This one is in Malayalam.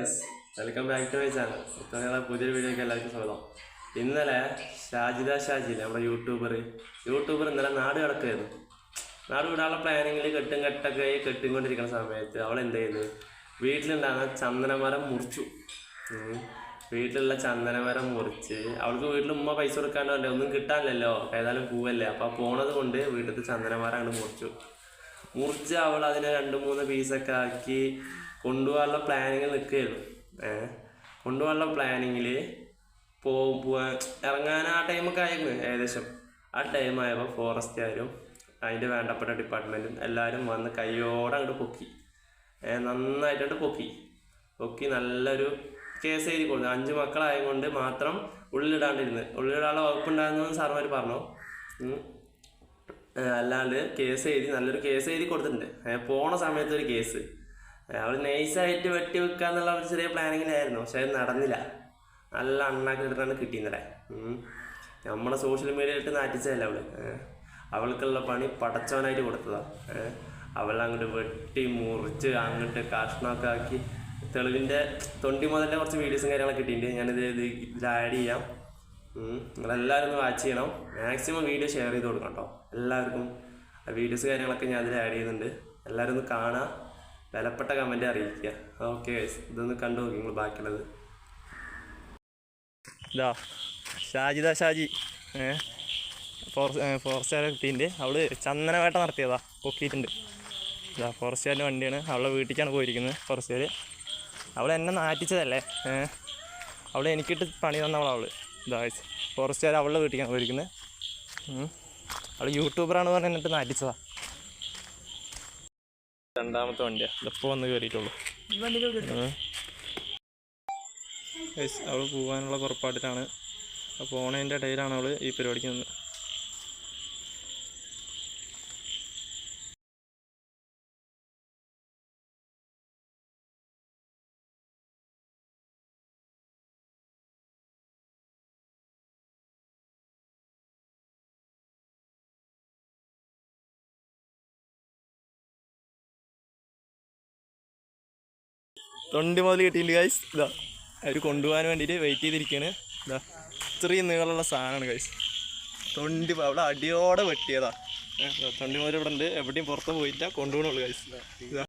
Welcome back to my channel. ഇത്തവണ പുതിയൊരു വീഡിയോക്ക് എല്ലാവർക്കും സ്വാഗതം. ഇന്നലെ ഷാജിദ ഷാജി നമ്മുടെ യൂട്യൂബർ യൂട്യൂബർ ഇന്നലെ നാട് കിടക്കുകയായിരുന്നു നാട് വിടാനുള്ള പ്ലാനിങ്ങിൽ കെട്ടും കെട്ടൊക്കെ കെട്ടിക്കൊണ്ടിരിക്കുന്ന സമയത്ത് അവൾ എന്ത് ചെയ്തു? വീട്ടിലുണ്ടാകുന്ന ചന്ദനമരം മുറിച്ചു. വീട്ടിലുള്ള ചന്ദനമരം മുറിച്ച് അവൾക്ക് വീട്ടിൽ ഉമ്മ പൈസ കൊടുക്കാണ്ടോ ഒന്നും കിട്ടാനില്ലല്ലോ. ഏതായാലും പൂവല്ലേ. അപ്പോൾ പോണത് കൊണ്ട് വീട്ടിലത്തെ ചന്ദനമരം അങ്ങോട്ട് മുറിച്ചു. മുറിച്ച് അവൾ അതിനെ രണ്ട് മൂന്ന് പീസൊക്കെ ആക്കി കൊണ്ടുപോകാനുള്ള പ്ലാനിങ് നിൽക്കുകയായിരുന്നു. ഏഹ് കൊണ്ടുപോകാനുള്ള പ്ലാനിങ്ങിൽ പോ ഇറങ്ങാൻ ആ ടൈമൊക്കെ ആയിരുന്നു ഏകദേശം. ആ ടൈം ആയപ്പോൾ ഫോറസ്റ്റുകാരും അതിന്റെ വേണ്ടപ്പെട്ട ഡിപ്പാർട്ട്മെന്റും എല്ലാവരും വന്ന് കയ്യോടെ അങ്ങോട്ട് പൊക്കി. നന്നായിട്ടങ്ങോട്ട് പൊക്കി. പൊക്കി നല്ലൊരു കേസ് എഴുതി കൊടുത്തു. അഞ്ച് മക്കളായത് കൊണ്ട് മാത്രം ഉള്ളിലിടാണ്ടിരുന്ന്. ഉള്ളിലിടാനുള്ള വകുപ്പുണ്ടായിരുന്നു സാർമാർ പറഞ്ഞു. അല്ലാണ്ട് കേസ് എഴുതി നല്ലൊരു കേസ് എഴുതി കൊടുത്തിട്ടുണ്ട്. പോണ സമയത്ത് ഒരു കേസ് അവൾ നൈസായിട്ട് വെട്ടി വെക്കുക എന്നുള്ള ഒരു ചെറിയ പ്ലാനിങ്ങിലായിരുന്നു പക്ഷെ അത് നടന്നില്ല. നല്ല അണ്ണാക്കി എടുത്താണ് കിട്ടിയിരുന്നല്ലേ നമ്മളെ സോഷ്യൽ മീഡിയ ഇട്ട് നാറ്റിച്ചതല്ല അവൾ? അവൾക്കുള്ള പണി പടച്ചവനായിട്ട് കൊടുത്തതാ. അവൾ അങ്ങോട്ട് വെട്ടി മുറിച്ച് അങ്ങോട്ട് കഷ്ണമൊക്കെ ആക്കി തെളിവിന്റെ തൊണ്ടി മുതലിന്റെ കുറച്ച് വീഡിയോസും കാര്യങ്ങളൊക്കെ കിട്ടിയിട്ടുണ്ട് ഞാനിത് ഇത് ആഡ് ചെയ്യാം. നിങ്ങളെല്ലാവരും ഒന്ന് വാച്ച് ചെയ്യണം. മാക്സിമം വീഡിയോ ഷെയർ ചെയ്ത് കൊടുക്കണം കേട്ടോ എല്ലാവർക്കും. വീഡിയോസ് കാര്യങ്ങളൊക്കെ ഞാൻ അതിൽ ആഡ് ചെയ്യുന്നുണ്ട്. എല്ലാവരും ഒന്ന് കാണുക വിലപ്പെട്ട കമന്റ് അറിയിക്കുക. ഓക്കെ ഇതൊന്ന് കണ്ടു നോക്കി നിങ്ങൾ ബാക്കിയുള്ളത്. ഇതാ ഷാജിദ ഷാജി. ഫോറസ്റ്റ് ഫോറസ്റ്റുകാരെ കുട്ടീന്റെ അവൾ ചന്ദനവേട്ട നടത്തിയതാ. പൊക്കിയിട്ടുണ്ട്. ഇതാ ഫോറസ്റ്റുകാരുടെ വണ്ടിയാണ്. അവളുടെ വീട്ടിലേക്കാണ് പോയിരിക്കുന്നത് ഫോറസ്റ്റുകാർ അവൾ എന്നെ നാറ്റിച്ചതല്ലേ അവൾ എനിക്കിട്ട് പണി തന്നവളാ ഇതാ ഫോറസ്റ്റുകാർ അവളുടെ വീട്ടിലാണ് പോയിരിക്കുന്നത് അവൾ യൂട്യൂബറാണ് പറഞ്ഞ് എന്നിട്ട് നാറ്റിച്ചതാ രണ്ടാമത്തെ വണ്ടിയാണ് ഇതിപ്പോൾ വന്ന് കയറിയിട്ടുള്ളൂ. അവൾ പോകാനുള്ള പുറപ്പാടിലാണ്. അപ്പോൾ ഓണേന്റെ ഇടയിലാണ് അവൾ ഈ പരിപാടിക്ക് നിന്ന് തൊണ്ടി മുതൽ കിട്ടിയില്ല ഗൈസ് ഇതാ അവർ കൊണ്ടുപോകാൻ വേണ്ടിയിട്ട് വെയിറ്റ് ചെയ്തിരിക്കുകയാണ് ഇതാ ഇത്രയും നീളമുള്ള സാധനമാണ് ഗൈസ് തൊണ്ടി അവിടെ അടിയോടെ വെട്ടിയതാ. തൊണ്ടി മുതൽ ഇവിടെ ഉണ്ട്. എവിടെയും പുറത്ത് പോയില്ല കൊണ്ടുപോകണുള്ളൂ ഗൈസ് ഇതാ.